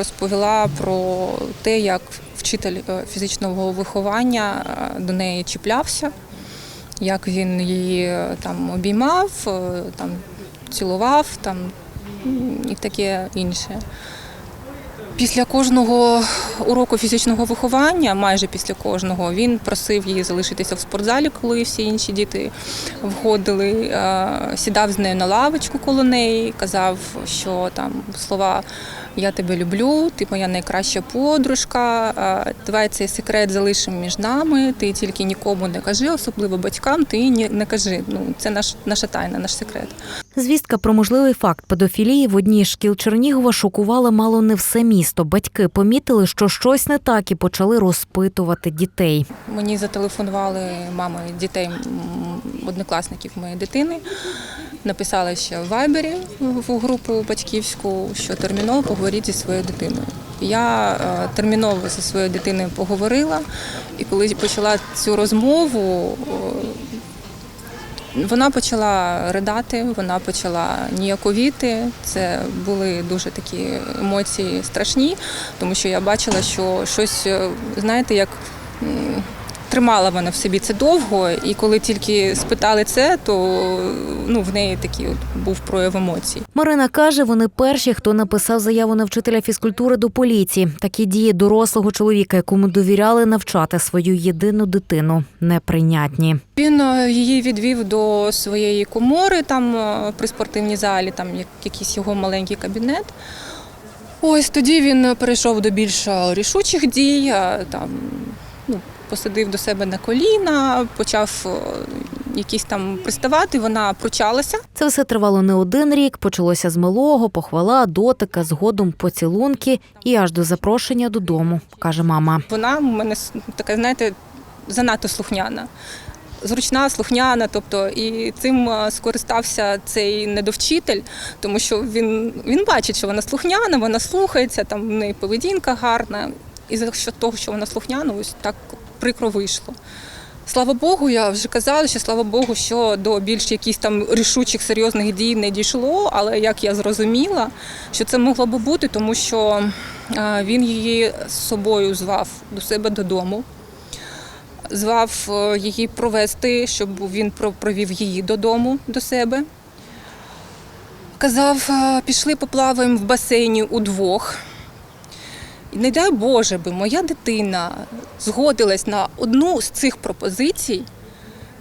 розповіла про те, як вчитель е, фізичного виховання е, до неї чіплявся, як він її е, там обіймав, там цілував там, і таке інше. Після кожного уроку фізичного виховання, майже після кожного, він просив її залишитися в спортзалі, коли всі інші діти входили. Сідав з нею на лавочку коло неї, казав, що там слова Я тебе люблю, ти моя найкраща подружка. Давай цей секрет залишимо між нами. Ти тільки нікому не кажи, особливо батькам. Ти не кажи. Ну це наш наша тайна, наш секрет. Звістка про можливий факт педофілії в одній з шкіл Чернігова шокувала мало не все місто. Батьки помітили, що щось не так і почали розпитувати дітей. Мені зателефонували мами дітей однокласників моєї дитини. Написали ще в Вайбері в групу батьківську, що терміново поговоріть зі своєю дитиною. Я е, терміново зі своєю дитиною поговорила, і коли почала цю розмову, е, вона почала ридати, вона почала ніяковіти. Це були дуже такі емоції страшні, тому що я бачила, що щось, е, знаєте, як тримала вона в собі це довго, і коли тільки спитали це, то ну, в неї такий от був прояв емоцій. Марина каже, вони перші, хто написав заяву на вчителя фізкультури до поліції. Такі дії дорослого чоловіка, якому довіряли навчати свою єдину дитину, неприйнятні. Він е, її відвів до своєї комори там е, при спортивній залі, там як- якийсь його маленький кабінет. Ось тоді він перейшов до більш е, рішучих дій, там посадив до себе на коліна, почав е, якісь там приставати, вона пручалася. Це все тривало не один рік. Почалося з милого, похвала, дотика, згодом поцілунки і аж до запрошення додому, каже мама. Вона в мене така, знаєте, занадто слухняна. Зручна, слухняна, тобто і цим е, скористався цей недовчитель, тому що він, він бачить, що вона слухняна, вона слухається, там в неї поведінка гарна. І за що того, що вона слухняна, ось так прикро вийшло. Слава Богу, я вже казала, що слава Богу, що до більш якихось там рішучих серйозних дій не дійшло. Але як я зрозуміла, що це могло би бути, тому що е, він її з собою звав до себе додому, звав е, її провести, щоб він провів її додому до себе. Казав, е, пішли поплаваємо в басейні удвох. Не дай Боже би моя дитина згодилась на одну з цих пропозицій.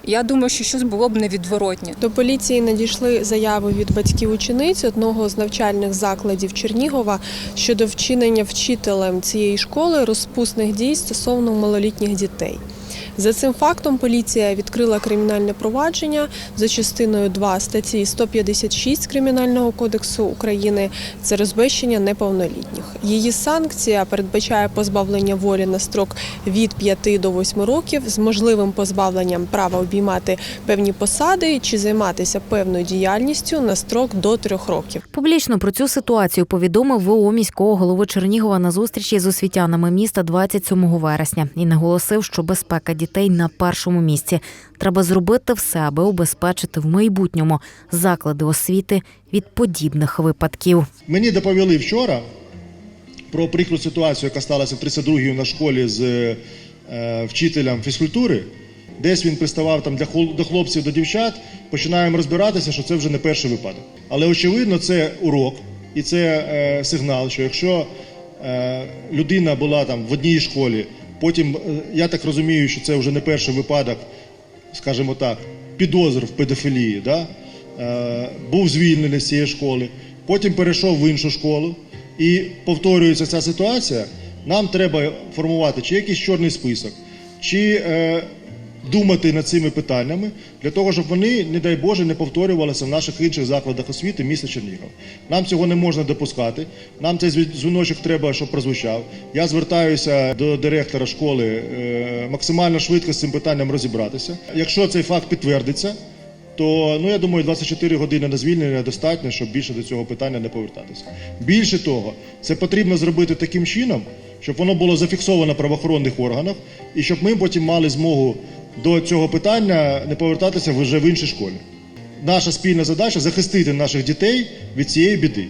Я думаю, що щось було б невідворотнє. До поліції надійшли заяви від батьків учениць одного з навчальних закладів Чернігова щодо вчинення вчителем цієї школи розпусних дій стосовно малолітніх дітей. За цим фактом поліція відкрила кримінальне провадження за частиною 2 статті 156 Кримінального кодексу України це розбещення неповнолітніх. Її санкція передбачає позбавлення волі на строк від 5 до 8 років з можливим позбавленням права обіймати певні посади чи займатися певною діяльністю на строк до 3 років. Публічно про цю ситуацію повідомив ВО міського голови Чернігова на зустрічі з освітянами міста 27 вересня і наголосив, що безпека дітей на першому місці. Треба зробити все, аби убезпечити в майбутньому заклади освіти від подібних випадків. Мені доповіли вчора про прикру ситуацію, яка сталася в 32-й на школі з е, вчителем фізкультури. Десь він приставав там для хлопців, до дівчат. Починаємо розбиратися, що це вже не перший випадок. Але очевидно, це урок і це е, сигнал, що якщо е, людина була там в одній школі, потім е, я так розумію, що це вже не перший випадок, скажімо так, підозр в педофілії, да? е, був звільнений з цієї школи, потім перейшов в іншу школу і повторюється ця ситуація, нам треба формувати чи якийсь чорний список, чи е, думати над цими питаннями для того, щоб вони, не дай Боже, не повторювалися в наших інших закладах освіти міста Чернігів. Нам цього не можна допускати. Нам цей зві- дзвіночок треба, щоб прозвучав. Я звертаюся до директора школи е, максимально швидко з цим питанням розібратися. Якщо цей факт підтвердиться, то ну я думаю, 24 години на звільнення достатньо, щоб більше до цього питання не повертатися. Більше того, це потрібно зробити таким чином, щоб воно було зафіксовано в правоохоронних органах, і щоб ми потім мали змогу до цього питання не повертатися вже в іншій школі. Наша спільна задача захистити наших дітей від цієї біди.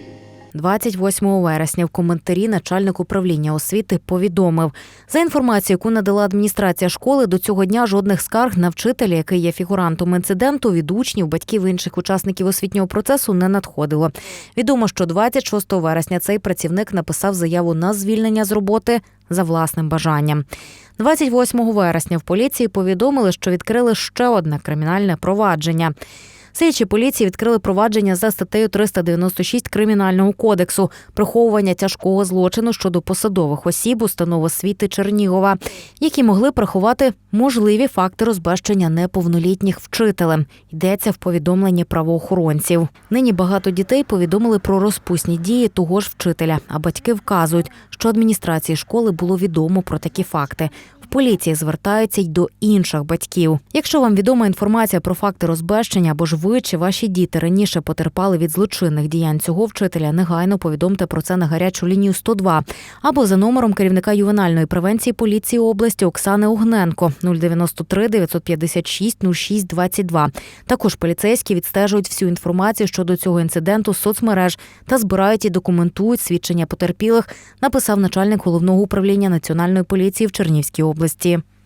28 вересня в коментарі начальник управління освіти повідомив, за інформацією, яку надала адміністрація школи, до цього дня жодних скарг на вчителя, який є фігурантом інциденту, від учнів, батьків інших учасників освітнього процесу не надходило. Відомо, що 26 вересня цей працівник написав заяву на звільнення з роботи за власним бажанням. 28 вересня в поліції повідомили, що відкрили ще одне кримінальне провадження. Слідчі поліції відкрили провадження за статтею 396 Кримінального кодексу приховування тяжкого злочину щодо посадових осіб установ освіти Чернігова, які могли приховати можливі факти розбещення неповнолітніх вчителем. Йдеться в повідомленні правоохоронців. Нині багато дітей повідомили про розпусні дії того ж вчителя, а батьки вказують, що адміністрації школи було відомо про такі факти. Поліції звертаються й до інших батьків. Якщо вам відома інформація про факти розбещення або ж ви чи ваші діти раніше потерпали від злочинних діянь цього вчителя, негайно повідомте про це на гарячу лінію 102 або за номером керівника ювенальної превенції поліції області Оксани Огненко 093 956 06 22. Також поліцейські відстежують всю інформацію щодо цього інциденту з соцмереж та збирають і документують свідчення потерпілих, написав начальник головного управління національної поліції в Чернівській області.